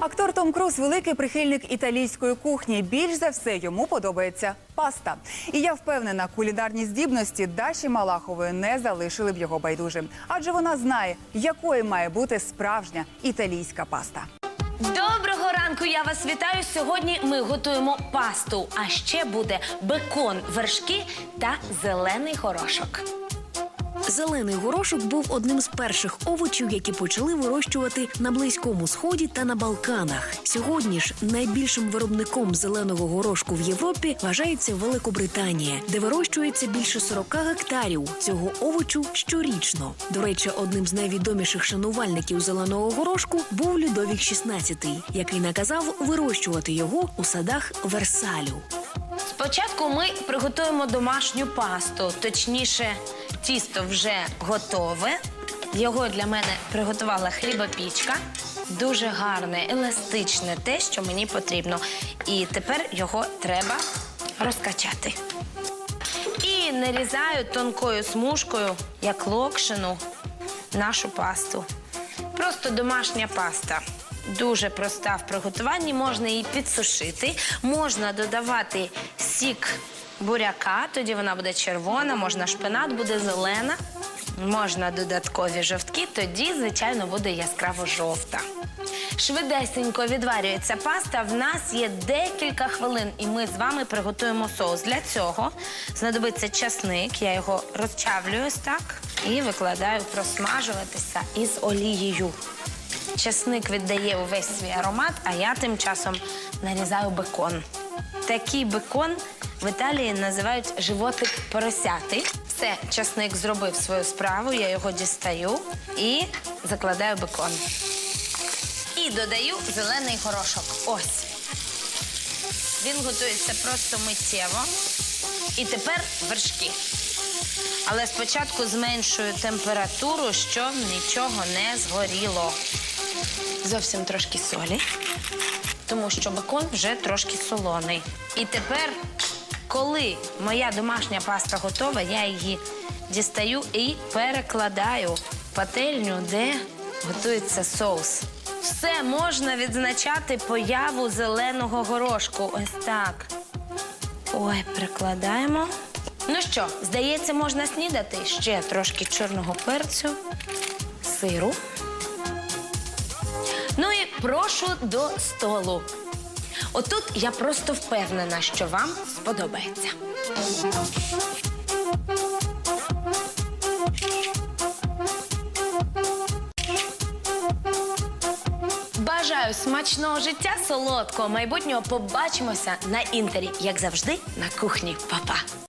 Актор Том Круз великий прихильник італійської кухні. Більш за все йому подобається паста. І я впевнена, кулінарні здібності Даші Малахової не залишили б його байдужим, адже вона знає, якою має бути справжня італійська паста. Доброго ранку, я вас вітаю. Сьогодні ми готуємо пасту, а ще буде бекон, вершки та зелений горошок. Зелений горошок був одним з перших овочів, які почали вирощувати на близькому сході та на Балканах. Сьогодні ж найбільшим виробником зеленого горошку в Європі вважається Великобританія, де вирощується більше 40 гектарів цього овочу щорічно. До речі, одним з найвідоміших шанувальників зеленого горошку був Людовік XVI, який наказав вирощувати його у садах Версалю. Спочатку ми приготуємо домашню пасту, точніше, тісто вже готове. Його для мене приготувала хлібопічка. Дуже гарне, еластичне, те, що мені потрібно. І тепер його треба розкачати. І нарізаю тонкою смужкою, як локшину, нашу пасту. Просто домашня паста. Дуже проста в приготуванні, можна її підсушити, можна додавати сік буряка, тоді вона буде червона, можна шпинат, буде зелена, можна додаткові жовтки, тоді, звичайно, буде яскраво жовта. Швидесенько відварюється паста. В нас є декілька хвилин, і ми з вами приготуємо соус. Для цього знадобиться часник. Я його розчавлюю так і викладаю просмажуватися із олією. Часник віддає увесь свій аромат, а я тим часом нарізаю бекон. Такий бекон в Італії називають животик поросяти. Все, часник зробив свою справу, я його дістаю і закладаю бекон. І додаю зелений горошок. Ось. Він готується просто миттєво. І тепер вершки. Але спочатку зменшую температуру, щоб нічого не згоріло. Зовсім трошки солі, тому що бекон вже трошки солоний. І тепер, коли моя домашня паста готова, я її дістаю і перекладаю в пательню, де готується соус. Все можна відзначати появу зеленого горошку. Ось так. Ой, прикладаємо. Ну що, здається, можна снідати ще трошки чорного перцю, сиру. Ну і прошу до столу. Отут я просто впевнена, що вам сподобається. Бажаю смачного життя, солодкого майбутнього. Побачимося на інтері, як завжди, на кухні. Па-па!